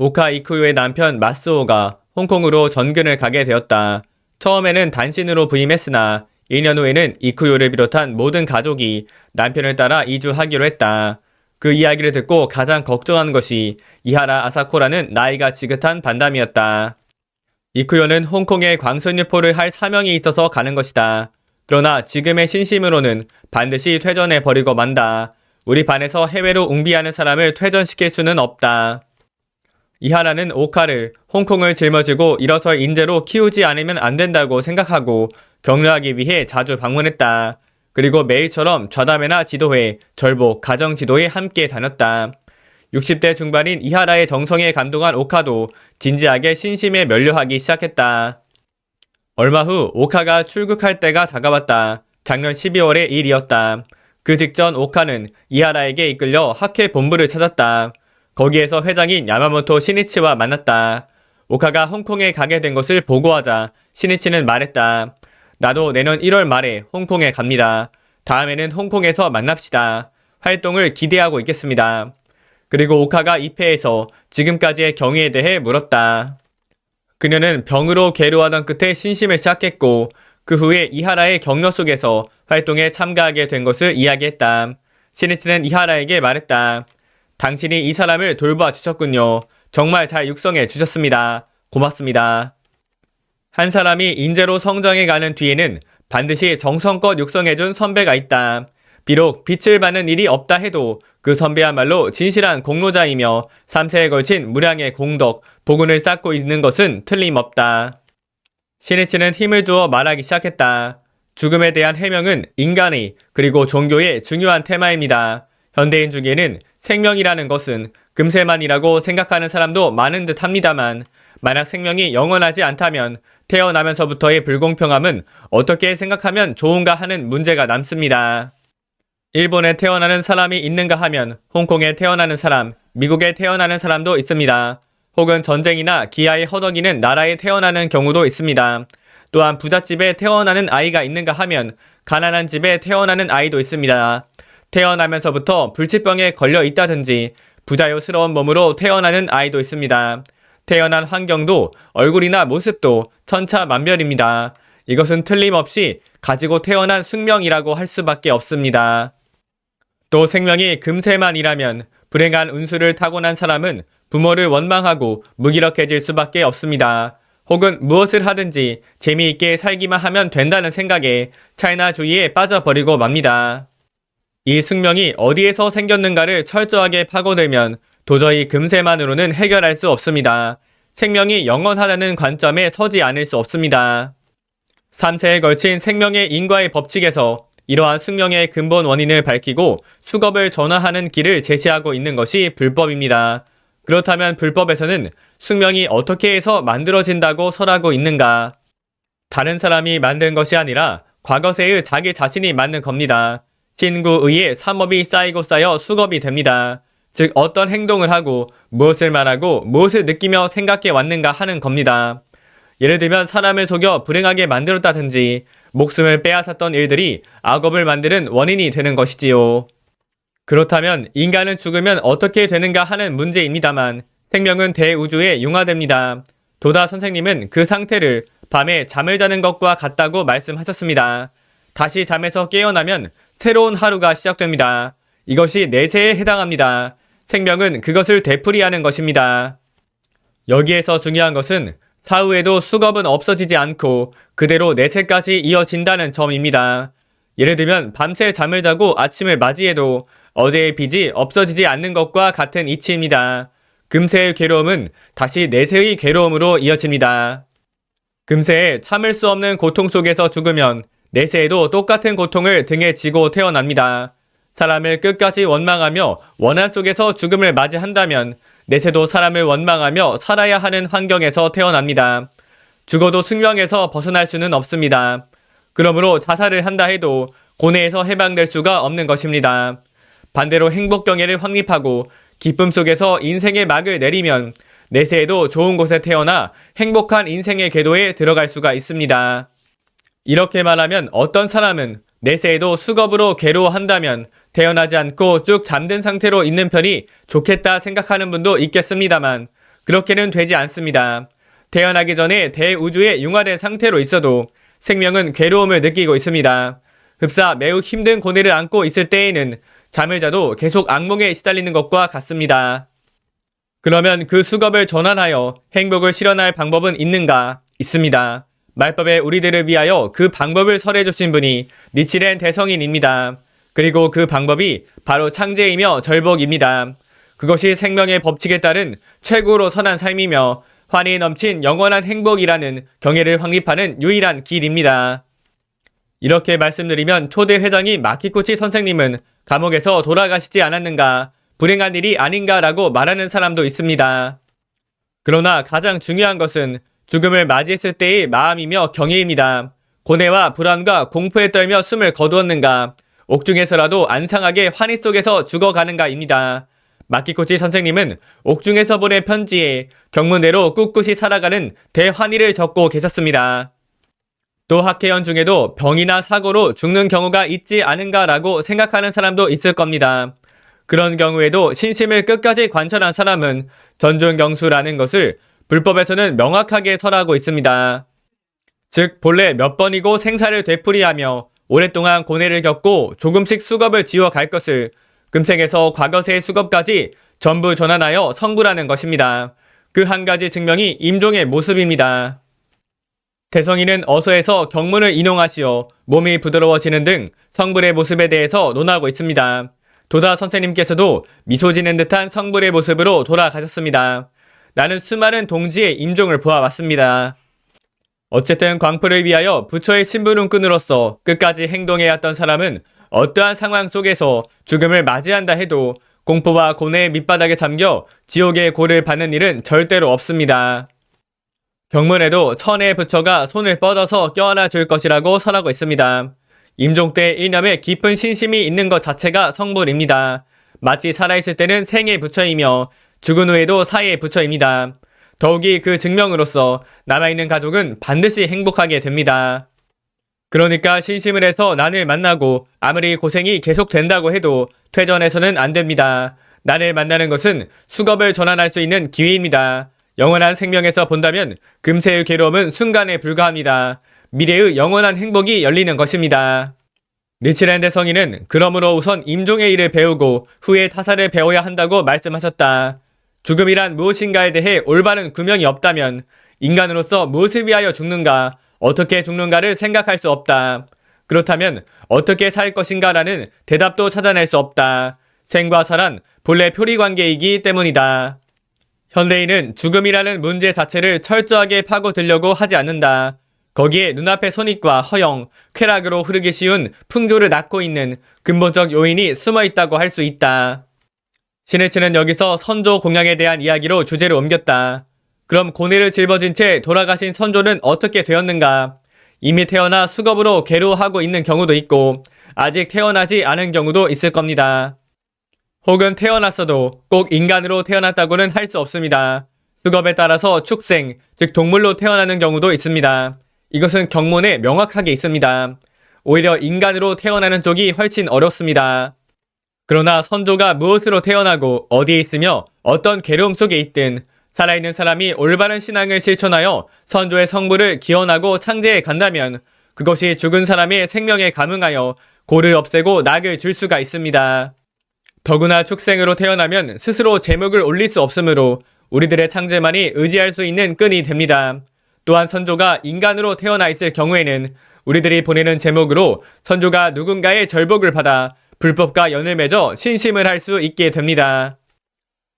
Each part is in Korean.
오카 이쿠요의 남편 마스오가 홍콩으로 전근을 가게 되었다. 처음에는 단신으로 부임했으나 1년 후에는 이쿠요를 비롯한 모든 가족이 남편을 따라 이주하기로 했다. 그 이야기를 듣고 가장 걱정한 것이 이하라 아사코라는 나이가 지긋한 반담이었다. 이쿠요는 홍콩에 광선유포를 할 사명이 있어서 가는 것이다. 그러나 지금의 신심으로는 반드시 퇴전해 버리고 만다. 우리 반에서 해외로 웅비하는 사람을 퇴전시킬 수는 없다. 이하라는 오카를 홍콩을 짊어지고 일어설 인재로 키우지 않으면 안 된다고 생각하고 격려하기 위해 자주 방문했다. 그리고 매일처럼 좌담회나 지도회, 절복, 가정 지도에 함께 다녔다. 60대 중반인 이하라의 정성에 감동한 오카도 진지하게 신심에 면류하기 시작했다. 얼마 후 오카가 출국할 때가 다가왔다. 작년 12월의 일이었다. 그 직전 오카는 이하라에게 이끌려 학회 본부를 찾았다. 거기에서 회장인 야마모토 시니치와 만났다. 오카가 홍콩에 가게 된 것을 보고하자 시니치는 말했다. 나도 내년 1월 말에 홍콩에 갑니다. 다음에는 홍콩에서 만납시다. 활동을 기대하고 있겠습니다. 그리고 오카가 입회해서 지금까지의 경위에 대해 물었다. 그녀는 병으로 괴로워하던 끝에 신심을 시작했고 그 후에 이하라의 격려 속에서 활동에 참가하게 된 것을 이야기했다. 시니치는 이하라에게 말했다. 당신이 이 사람을 돌봐 주셨군요. 정말 잘 육성해 주셨습니다. 고맙습니다. 한 사람이 인재로 성장해 가는 뒤에는 반드시 정성껏 육성해 준 선배가 있다. 비록 빛을 받는 일이 없다 해도 그 선배야말로 진실한 공로자이며 3세에 걸친 무량의 공덕, 복운을 쌓고 있는 것은 틀림없다. 시니치는 힘을 주어 말하기 시작했다. 죽음에 대한 해명은 인간의 그리고 종교의 중요한 테마입니다. 현대인 중에는 생명이라는 것은 금세만이라고 생각하는 사람도 많은 듯 합니다만 만약 생명이 영원하지 않다면 태어나면서부터의 불공평함은 어떻게 생각하면 좋은가 하는 문제가 남습니다. 일본에 태어나는 사람이 있는가 하면 홍콩에 태어나는 사람, 미국에 태어나는 사람도 있습니다. 혹은 전쟁이나 기아에 허덕이는 나라에 태어나는 경우도 있습니다. 또한 부잣집에 태어나는 아이가 있는가 하면 가난한 집에 태어나는 아이도 있습니다. 태어나면서부터 불치병에 걸려 있다든지 부자유스러운 몸으로 태어나는 아이도 있습니다. 태어난 환경도 얼굴이나 모습도 천차만별입니다. 이것은 틀림없이 가지고 태어난 숙명이라고 할 수밖에 없습니다. 또 생명이 금세만이라면 불행한 운수를 타고난 사람은 부모를 원망하고 무기력해질 수밖에 없습니다. 혹은 무엇을 하든지 재미있게 살기만 하면 된다는 생각에 차이나주의에 빠져버리고 맙니다. 이 숙명이 어디에서 생겼는가를 철저하게 파고들면 도저히 금세만으로는 해결할 수 없습니다. 생명이 영원하다는 관점에 서지 않을 수 없습니다. 3세에 걸친 생명의 인과의 법칙에서 이러한 숙명의 근본 원인을 밝히고 수겁을 전환하는 길을 제시하고 있는 것이 불법입니다. 그렇다면 불법에서는 숙명이 어떻게 해서 만들어진다고 설하고 있는가? 다른 사람이 만든 것이 아니라 과거세의 자기 자신이 만든 겁니다. 신구의의 삼업이 쌓이고 쌓여 수겁이 됩니다. 즉 어떤 행동을 하고 무엇을 말하고 무엇을 느끼며 생각해 왔는가 하는 겁니다. 예를 들면 사람을 속여 불행하게 만들었다든지 목숨을 빼앗았던 일들이 악업을 만드는 원인이 되는 것이지요. 그렇다면 인간은 죽으면 어떻게 되는가 하는 문제입니다만 생명은 대우주에 융화됩니다. 도다 선생님은 그 상태를 밤에 잠을 자는 것과 같다고 말씀하셨습니다. 다시 잠에서 깨어나면 새로운 하루가 시작됩니다. 이것이 내세에 해당합니다. 생명은 그것을 되풀이하는 것입니다. 여기에서 중요한 것은 사후에도 수겁은 없어지지 않고 그대로 내세까지 이어진다는 점입니다. 예를 들면 밤새 잠을 자고 아침을 맞이해도 어제의 빚이 없어지지 않는 것과 같은 이치입니다. 금세의 괴로움은 다시 내세의 괴로움으로 이어집니다. 금세에 참을 수 없는 고통 속에서 죽으면 내세에도 똑같은 고통을 등에 지고 태어납니다. 사람을 끝까지 원망하며 원한 속에서 죽음을 맞이한다면 내세도 사람을 원망하며 살아야 하는 환경에서 태어납니다. 죽어도 숙명에서 벗어날 수는 없습니다. 그러므로 자살을 한다 해도 고뇌에서 해방될 수가 없는 것입니다. 반대로 행복 경애를 확립하고 기쁨 속에서 인생의 막을 내리면 내세에도 좋은 곳에 태어나 행복한 인생의 궤도에 들어갈 수가 있습니다. 이렇게 말하면 어떤 사람은 내세에도 수겁으로 괴로워한다면 태어나지 않고 쭉 잠든 상태로 있는 편이 좋겠다 생각하는 분도 있겠습니다만 그렇게는 되지 않습니다. 태어나기 전에 대우주에 융화된 상태로 있어도 생명은 괴로움을 느끼고 있습니다. 흡사 매우 힘든 고뇌를 안고 있을 때에는 잠을 자도 계속 악몽에 시달리는 것과 같습니다. 그러면 그 수겁을 전환하여 행복을 실현할 방법은 있는가? 있습니다. 말법에 우리들을 위하여 그 방법을 설해 주신 분이 니치렌 대성인입니다. 그리고 그 방법이 바로 창제이며 절복입니다. 그것이 생명의 법칙에 따른 최고로 선한 삶이며 환희 넘친 영원한 행복이라는 경애를 확립하는 유일한 길입니다. 이렇게 말씀드리면 초대 회장이 마키코치 선생님은 감옥에서 돌아가시지 않았는가, 불행한 일이 아닌가라고 말하는 사람도 있습니다. 그러나 가장 중요한 것은 죽음을 맞이했을 때의 마음이며 경애입니다. 고뇌와 불안과 공포에 떨며 숨을 거두었는가, 옥중에서라도 안상하게 환희 속에서 죽어가는가입니다. 마키코치 선생님은 옥중에서 보낸 편지에 경문대로 꿋꿋이 살아가는 대환희를 적고 계셨습니다. 또 학회연 중에도 병이나 사고로 죽는 경우가 있지 않은가라고 생각하는 사람도 있을 겁니다. 그런 경우에도 신심을 끝까지 관철한 사람은 전존경수라는 것을 불법에서는 명확하게 설하고 있습니다. 즉 본래 몇 번이고 생사를 되풀이하며 오랫동안 고뇌를 겪고 조금씩 수겁을 지어 갈 것을 금생에서 과거세의 수겁까지 전부 전환하여 성불하는 것입니다. 그 한 가지 증명이 임종의 모습입니다. 대성이는 어서에서 경문을 인용하시어 몸이 부드러워지는 등 성불의 모습에 대해서 논하고 있습니다. 도다 선생님께서도 미소 지는 듯한 성불의 모습으로 돌아가셨습니다. 나는 수많은 동지의 임종을 보아왔습니다. 어쨌든 광포를 위하여 부처의 심부름꾼으로서 끝까지 행동해야 했던 사람은 어떠한 상황 속에서 죽음을 맞이한다 해도 공포와 고뇌의 밑바닥에 잠겨 지옥의 고를 받는 일은 절대로 없습니다. 경문에도 천의 부처가 손을 뻗어서 껴안아 줄 것이라고 설하고 있습니다. 임종 때 일념에 깊은 신심이 있는 것 자체가 성불입니다. 마치 살아있을 때는 생의 부처이며 죽은 후에도 사의 부처입니다. 더욱이 그 증명으로서 남아있는 가족은 반드시 행복하게 됩니다. 그러니까 신심을 해서 난을 만나고 아무리 고생이 계속된다고 해도 퇴전해서는 안 됩니다. 나를 만나는 것은 수겁을 전환할 수 있는 기회입니다. 영원한 생명에서 본다면 금세의 괴로움은 순간에 불과합니다. 미래의 영원한 행복이 열리는 것입니다. 리치랜드 성인은 그러므로 우선 임종의 일을 배우고 후에 타사를 배워야 한다고 말씀하셨다. 죽음이란 무엇인가에 대해 올바른 구명이 없다면 인간으로서 무엇을 위하여 죽는가, 어떻게 죽는가를 생각할 수 없다. 그렇다면 어떻게 살 것인가라는 대답도 찾아낼 수 없다. 생과 사란 본래 표리 관계이기 때문이다. 현대인은 죽음이라는 문제 자체를 철저하게 파고들려고 하지 않는다. 거기에 눈앞의 선입과 허영, 쾌락으로 흐르기 쉬운 풍조를 낳고 있는 근본적 요인이 숨어 있다고 할 수 있다. 신해치는 여기서 선조 공양에 대한 이야기로 주제를 옮겼다. 그럼 고뇌를 짊어진 채 돌아가신 선조는 어떻게 되었는가? 이미 태어나 수겁으로 괴로워하고 있는 경우도 있고 아직 태어나지 않은 경우도 있을 겁니다. 혹은 태어났어도 꼭 인간으로 태어났다고는 할 수 없습니다. 수겁에 따라서 축생, 즉 동물로 태어나는 경우도 있습니다. 이것은 경문에 명확하게 있습니다. 오히려 인간으로 태어나는 쪽이 훨씬 어렵습니다. 그러나 선조가 무엇으로 태어나고 어디에 있으며 어떤 괴로움 속에 있든 살아있는 사람이 올바른 신앙을 실천하여 선조의 성부를 기원하고 창제해 간다면 그것이 죽은 사람의 생명에 감응하여 고를 없애고 낙을 줄 수가 있습니다. 더구나 축생으로 태어나면 스스로 제목을 올릴 수 없으므로 우리들의 창제만이 의지할 수 있는 끈이 됩니다. 또한 선조가 인간으로 태어나 있을 경우에는 우리들이 보내는 제목으로 선조가 누군가의 절복을 받아 불법과 연을 맺어 신심을 할 수 있게 됩니다.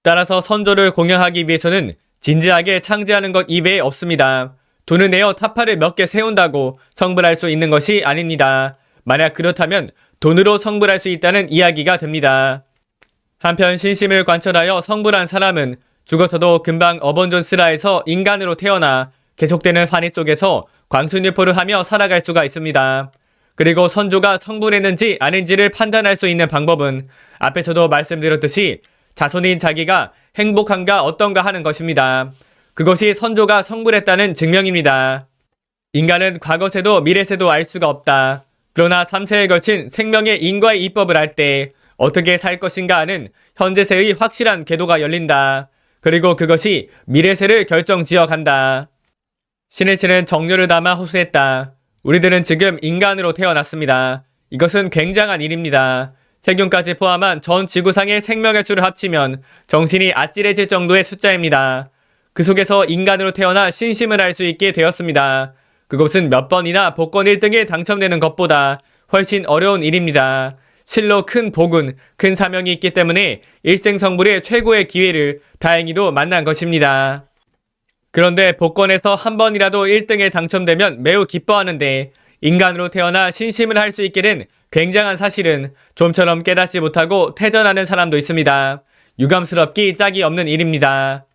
따라서 선조를 공양하기 위해서는 진지하게 창제하는 것 이외에 없습니다. 돈을 내어 타파를 몇 개 세운다고 성불할 수 있는 것이 아닙니다. 만약 그렇다면 돈으로 성불할 수 있다는 이야기가 됩니다. 한편 신심을 관철하여 성불한 사람은 죽어서도 금방 어번존스라에서 인간으로 태어나 계속되는 환희 속에서 광순유포를 하며 살아갈 수가 있습니다. 그리고 선조가 성불했는지 아닌지를 판단할 수 있는 방법은 앞에서도 말씀드렸듯이 자손인 자기가 행복한가 어떤가 하는 것입니다. 그것이 선조가 성불했다는 증명입니다. 인간은 과거세도 미래세도 알 수가 없다. 그러나 3세에 걸친 생명의 인과의 입법을 할 때 어떻게 살 것인가 하는 현재세의 확실한 궤도가 열린다. 그리고 그것이 미래세를 결정 지어 간다. 신혜치는 정료를 담아 호소했다. 우리들은 지금 인간으로 태어났습니다. 이것은 굉장한 일입니다. 세균까지 포함한 전 지구상의 생명의 수를 합치면 정신이 아찔해질 정도의 숫자입니다. 그 속에서 인간으로 태어나 신심을 할수 있게 되었습니다. 그것은 몇 번이나 복권 1등에 당첨되는 것보다 훨씬 어려운 일입니다. 실로 큰 복은 큰 사명이 있기 때문에 일생성불의 최고의 기회를 다행히도 만난 것입니다. 그런데 복권에서 한 번이라도 1등에 당첨되면 매우 기뻐하는데 인간으로 태어나 신심을 할 수 있게 된 굉장한 사실은 좀처럼 깨닫지 못하고 퇴전하는 사람도 있습니다. 유감스럽기 짝이 없는 일입니다.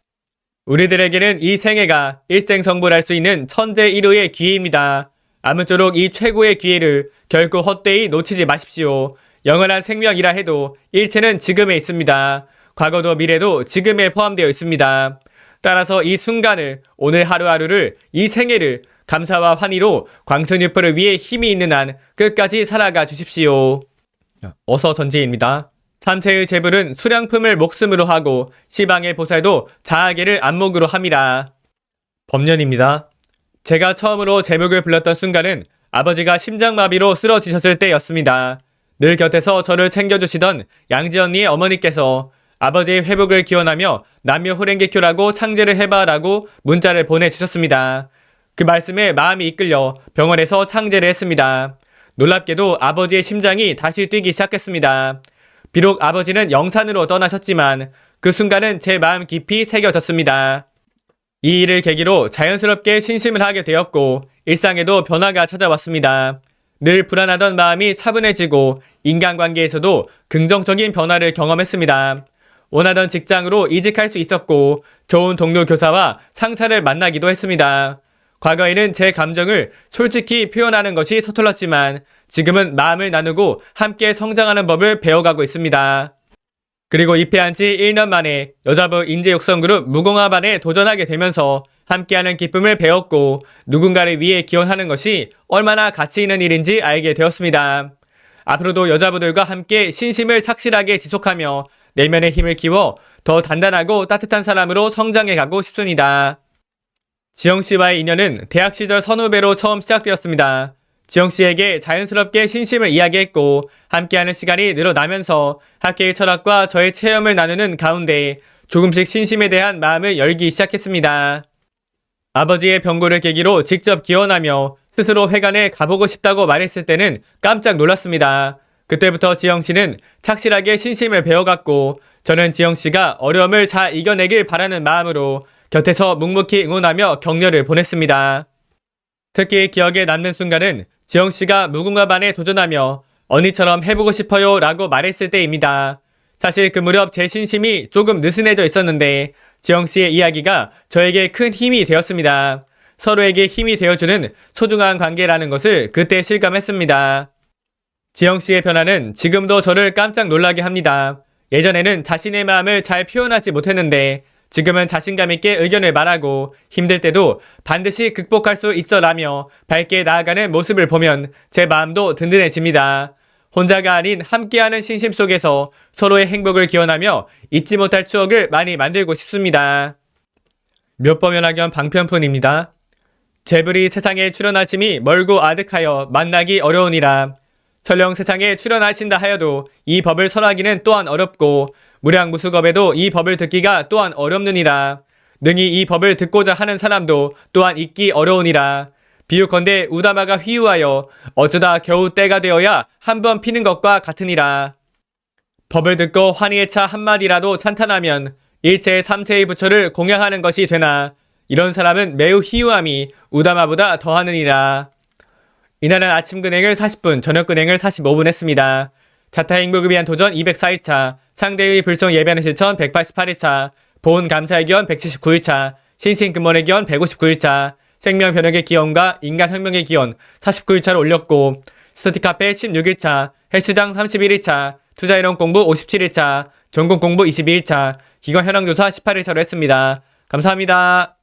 우리들에게는 이 생애가 일생 성불할 수 있는 천재 1호의 기회입니다. 아무쪼록 이 최고의 기회를 결코 헛되이 놓치지 마십시오. 영원한 생명이라 해도 일체는 지금에 있습니다. 과거도 미래도 지금에 포함되어 있습니다. 따라서 이 순간을 오늘 하루하루를 이 생애를 감사와 환희로 광선유포를 위해 힘이 있는 한 끝까지 살아가 주십시오. 어서 전지입니다. 삼체의 재물은 수량품을 목숨으로 하고 시방의 보살도 자아계를 안목으로 함이라. 법년입니다. 제가 처음으로 제목을 불렀던 순간은 아버지가 심장마비로 쓰러지셨을 때였습니다. 늘 곁에서 저를 챙겨주시던 양지 언니의 어머니께서 아버지의 회복을 기원하며 남녀 호랭개큐라고 창제를 해봐라고 문자를 보내주셨습니다. 그 말씀에 마음이 이끌려 병원에서 창제를 했습니다. 놀랍게도 아버지의 심장이 다시 뛰기 시작했습니다. 비록 아버지는 영산으로 떠나셨지만 그 순간은 제 마음 깊이 새겨졌습니다. 이 일을 계기로 자연스럽게 신심을 하게 되었고 일상에도 변화가 찾아왔습니다. 늘 불안하던 마음이 차분해지고 인간관계에서도 긍정적인 변화를 경험했습니다. 원하던 직장으로 이직할 수 있었고 좋은 동료 교사와 상사를 만나기도 했습니다. 과거에는 제 감정을 솔직히 표현하는 것이 서툴렀지만 지금은 마음을 나누고 함께 성장하는 법을 배워가고 있습니다. 그리고 입회한 지 1년 만에 여자부 인재육성그룹 무공화반에 도전하게 되면서 함께하는 기쁨을 배웠고 누군가를 위해 기원하는 것이 얼마나 가치 있는 일인지 알게 되었습니다. 앞으로도 여자부들과 함께 신심을 착실하게 지속하며 내면의 힘을 키워 더 단단하고 따뜻한 사람으로 성장해 가고 싶습니다. 지영 씨와의 인연은 대학 시절 선후배로 처음 시작되었습니다. 지영 씨에게 자연스럽게 신심을 이야기했고 함께하는 시간이 늘어나면서 학계의 철학과 저의 체험을 나누는 가운데 조금씩 신심에 대한 마음을 열기 시작했습니다. 아버지의 병고를 계기로 직접 기원하며 스스로 회관에 가보고 싶다고 말했을 때는 깜짝 놀랐습니다. 그때부터 지영 씨는 착실하게 신심을 배워갔고 저는 지영 씨가 어려움을 잘 이겨내길 바라는 마음으로 곁에서 묵묵히 응원하며 격려를 보냈습니다. 특히 기억에 남는 순간은 지영 씨가 무궁화 반에 도전하며 언니처럼 해보고 싶어요 라고 말했을 때입니다. 사실 그 무렵 제 신심이 조금 느슨해져 있었는데 지영 씨의 이야기가 저에게 큰 힘이 되었습니다. 서로에게 힘이 되어주는 소중한 관계라는 것을 그때 실감했습니다. 지영 씨의 변화는 지금도 저를 깜짝 놀라게 합니다. 예전에는 자신의 마음을 잘 표현하지 못했는데 지금은 자신감 있게 의견을 말하고 힘들 때도 반드시 극복할 수 있어라며 밝게 나아가는 모습을 보면 제 마음도 든든해집니다. 혼자가 아닌 함께하는 신심 속에서 서로의 행복을 기원하며 잊지 못할 추억을 많이 만들고 싶습니다. 몇 번연학연 방편푼입니다. 재불이 세상에 출현하심이 멀고 아득하여 만나기 어려우니라. 설령 세상에 출현하신다 하여도 이 법을 설하기는 또한 어렵고 무량무수겁에도 이 법을 듣기가 또한 어렵느니라. 능히 이 법을 듣고자 하는 사람도 또한 있기 어려우니라. 비유컨대 우다마가 휘우하여 어쩌다 겨우 때가 되어야 한 번 피는 것과 같으니라. 법을 듣고 환희의 차 한마디라도 찬탄하면 일체의 삼세의 부처를 공양하는 것이 되나 이런 사람은 매우 희유함이 우다마보다 더하느니라. 이날은 아침 근행을 40분, 저녁 근행을 45분 했습니다. 자타 행복을 위한 도전 204일차, 상대의 불송 예배하는 실천 188일차, 보훈 감사의 기원 179일차, 신신 근본의 기원 159일차, 생명 변혁의 기원과 인간 혁명의 기원 49일차를 올렸고, 스터디 카페 16일차, 헬스장 31일차, 투자 이론 공부 57일차, 전공 공부 22일차, 기관 현황 조사 18일차로 했습니다. 감사합니다.